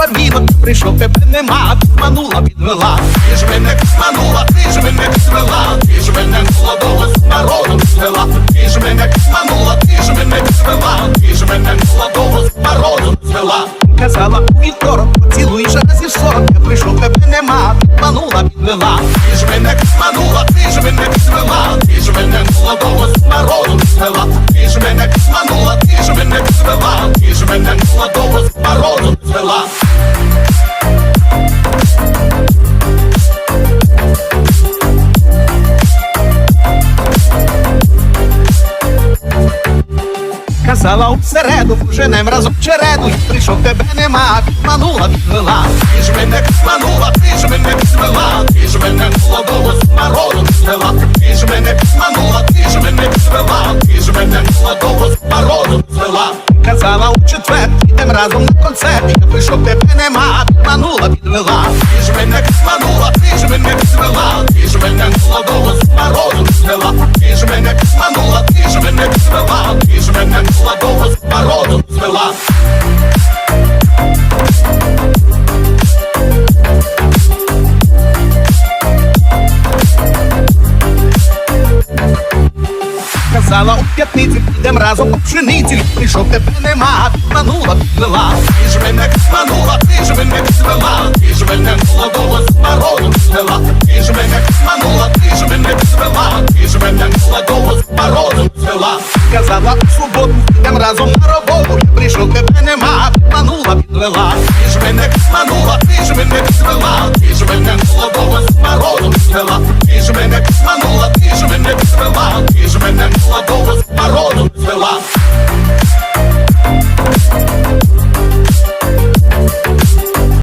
барвінок, прийшов тебе нема, підманула, підвела. Ти ж мене підманула, ти ж мене підвела, ти ж мене молодого з народом звела. Ти ж мене підманула, ти ж мене підвела, ти ж мене молодого з народом звела. Казала у вівторок, поцілуй ще раз і сорок, я прийшов тебе нема, підманула, підвела. Ти ж мене підманула, Казала у середу, женем разом череду, прийшов тебе нема, підманула, підвела. Ти ж мене підманула, ти ж мене підвела, ти ж мене молодого з народом звела. Ти ж мене підманула, ти ж мене підвела, ти ж мене молодого з народом звела. Казала у четвер, ідем разом на концерт, я прийшов тебе нема, підманула, підвела. Ти ж мене підманула, ти ж мене підвела, ти ж мене молодого казала у п'ятниці, йдем разом по пшениці, Пішов тебе нема, манула, плела, ти ж мене манула, ти ж мене свела, ти ж мене молодого з бароном свела, ти ж мене манула, ти ж мене свела, ти ж мене молодого з бароном свела. Казала у суботу, йдем разом на роботу, прийшов тебе нема, манула, підвела, і ж мене манула, ти ж мене свела, ти ж мене